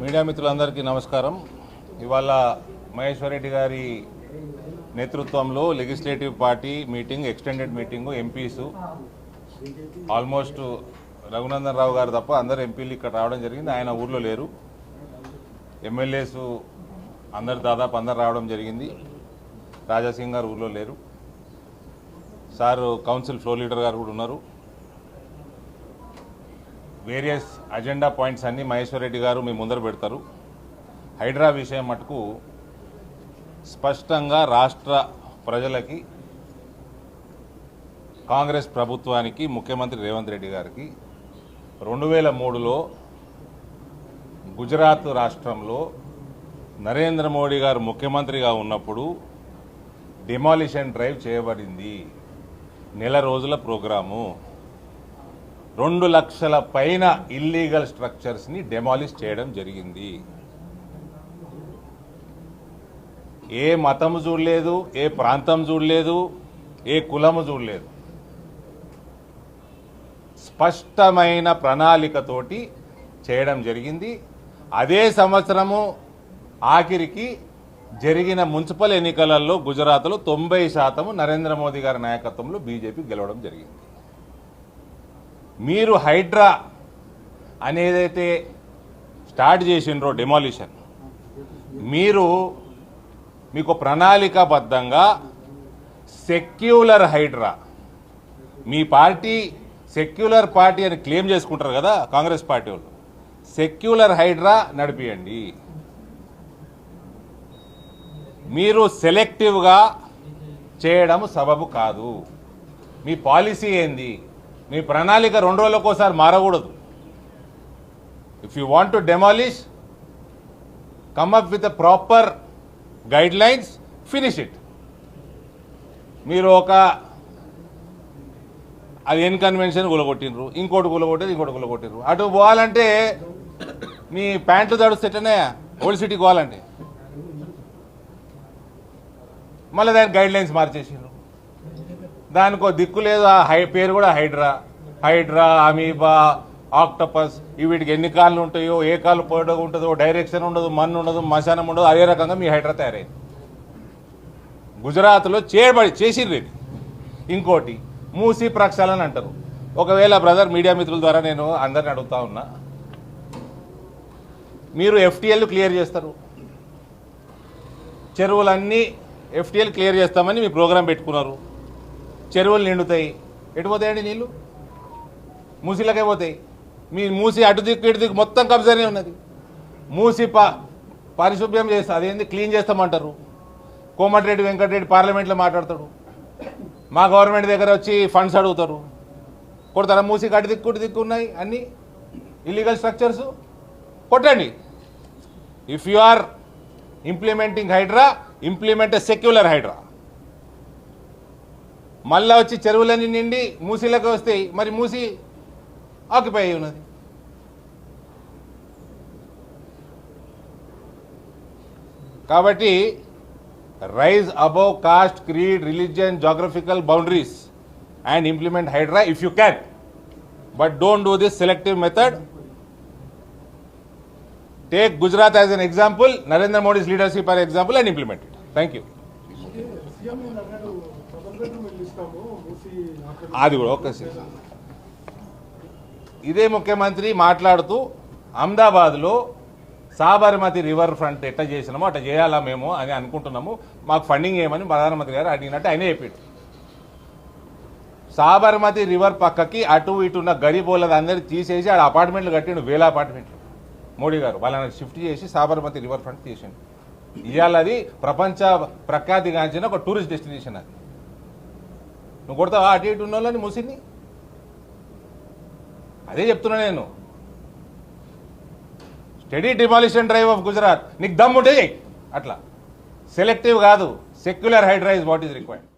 Media మిత్రులందరికీ నమస్కారం. ఇవాళ మహేశ్వర్ రెడ్డి గారి నేతృత్వంలో legislative party meeting extended meeting MPs almost Raghunandan Rao గారు తప్ప అందరు ఎంపీలు ఇక్కడ రావడం జరిగింది. ఆయన ఊర్లో లేరు. ఎమ్మెల్యేస్ అందరు దాదాపు అందరు రావడం జరిగింది. రాజాసింగ్ గారు ఊర్లో లేరు. సార్ కౌన్సిల్ ఫ్లోర్ లీడర్ గారు కూడా ఉన్నారు. వేరియస్ అజెండా పాయింట్స్ అన్నీ మహేశ్వర్ రెడ్డి గారు మీ ముందర పెడతారు. హైడ్రా విషయం మటుకు స్పష్టంగా రాష్ట్ర ప్రజలకి కాంగ్రెస్ ప్రభుత్వానికి ముఖ్యమంత్రి రేవంత్ రెడ్డి గారికి రెండు వేల మూడులో గుజరాత్ రాష్ట్రంలో నరేంద్ర మోడీ గారు ముఖ్యమంత్రిగా ఉన్నప్పుడు డిమాలిషన్ డ్రైవ్ చేయబడింది. నెల రోజుల ప్రోగ్రాము. రెండు లక్షల పైన ఇల్లీగల్ స్ట్రక్చర్స్ని డెమాలిష్ చేయడం జరిగింది. ఏ మతం చూడలేదు ఏ ప్రాంతం చూడలేదు ఏ కులము చూడలేదు. స్పష్టమైన ప్రణాళికతోటి చేయడం జరిగింది. అదే సంవత్సరము ఆఖరికి జరిగిన మున్సిపల్ ఎన్నికలలో గుజరాత్లో తొంభై శాతము నరేంద్ర మోదీ గారి నాయకత్వంలో బీజేపీ గెలవడం జరిగింది. మీరు హైడ్రా అనేదైతే స్టార్ట్ చేసిండ్రో డెమాలిషన్ మీరు మీకు ప్రణాళికాబద్ధంగా సెక్యులర్ హైడ్రా మీ పార్టీ సెక్యులర్ పార్టీ అని క్లెయిమ్ చేసుకుంటారు కదా కాంగ్రెస్ పార్టీ వాళ్ళు. సెక్యులర్ హైడ్రా నడిపియండి. మీరు సెలెక్టివ్గా చేయడం సబబు కాదు. మీ పాలసీ ఏంది? మీ ప్రణాళిక రెండు రోజులకోసారి మారకూడదు. If you want to demolish come up with proper guidelines finish it మీరు ఒక అది ఎన్ కన్వెన్షన్ కూలగొట్టినరు ఇంకోటి కూలగొట్టారు ఇంకోటి గులగొట్టినరు అటు పోవాలంటే మీ ప్యాంట్లు సెట్నే ఓల్డ్ సిటీకి పోవాలంటే మళ్ళీ దాని గైడ్ లైన్స్ మార్చేసిండ్రు. దానికో దిక్కు లేదు. ఆ హై పేరు కూడా హైడ్రా. హైడ్రా అమీబా ఆక్టపస్ వీటికి ఎన్ని కాళ్ళు ఉంటాయో ఏ కాళ్ళు పోయడం ఉంటుందో డైరెక్షన్ ఉండదు మన్ను ఉండదు మశానం ఉండదు అదే రకంగా మీ హైడ్రా తయారైంది. గుజరాత్లో చేయబడి చేసిర్రు ఇది. ఇంకోటి మూసి ప్రక్షాళన అంటారు. ఒకవేళ బ్రదర్ మీడియా మిత్రుల ద్వారా నేను అందరిని అడుగుతా ఉన్నా మీరు ఎఫ్టీఎల్ క్లియర్ చేస్తారు. చెరువులన్నీ ఎఫ్టీఎల్ క్లియర్ చేస్తామని మీ ప్రోగ్రాం పెట్టుకున్నారు. చెరువులు నిండుతాయి. ఎటు పోతాయండి నీళ్ళు మూసీలకే పోతాయి. మీ మూసి అటు దిక్కు ఇటు దిక్కు మొత్తం కబ్జానే ఉన్నది. మూసి ప పరిశుభ్రం చేస్తా అదేంది? క్లీన్ చేస్తామంటారు. కోమటిరెడ్డి వెంకటరెడ్డి పార్లమెంట్లో మాట్లాడతాడు. మా గవర్నమెంట్ దగ్గర వచ్చి ఫండ్స్ అడుగుతారు. కొడతారా మూసి అటు దిక్కు ఇటు దిక్కు ఉన్నాయి అన్ని? ఇల్లీగల్ స్ట్రక్చర్స్ కొట్టండి. If you are implementing Hydraa implement secular Hydraa మళ్ళా వచ్చి చెరువులన్నీ నిండి మూసీలకు వస్తాయి. మరి మూసి ఆక్యుపై అయి ఉన్నది. కాబట్టి rise above caste creed religion geographical boundaries and implement Hydraa if you can. But don't do this selective method. Take Gujarat as an example Narendra Modi's leadership or example and implement it. Thank you అది కూడా okay sir ఇదే ముఖ్యమంత్రి మాట్లాడుతూ అహ్మదాబాద్లో Sabarmati river front ఎట్ట చేసినామో అట్లా చేయాలా మేము అని అనుకుంటున్నాము. మాకు ఫండింగ్ ఏమని ప్రధానమంత్రి గారు అడిగినట్టు ఆయన చెప్పాడు. సాబర్మతి రివర్ పక్కకి అటు ఇటు ఉన్న గరీబోళ్ళది తీసేసి ఆడ అపార్ట్మెంట్లు కట్టిండు వేల అపార్ట్మెంట్లు. మోడీ గారు వాళ్ళని షిఫ్ట్ చేసి సాబర్మతి రివర్ ఫ్రంట్ తీసిండు. ఇవాళ అది ప్రపంచ ప్రఖ్యాతిగాంచిన ఒక టూరిస్ట్ డెస్టినేషన్ అది. నువ్వు కొడతావా? అటు ఇటు ఉన్న వాళ్ళని మూసింది. అదే చెప్తున్నా నేను. Study demolition drive of Gujarat నీకు దమ్ముంటే అట్లా. సెలెక్టివ్ కాదు. సెక్యులర్ హైడ్రైజ్ వాట్ ఈస్ రిక్వైర్డ్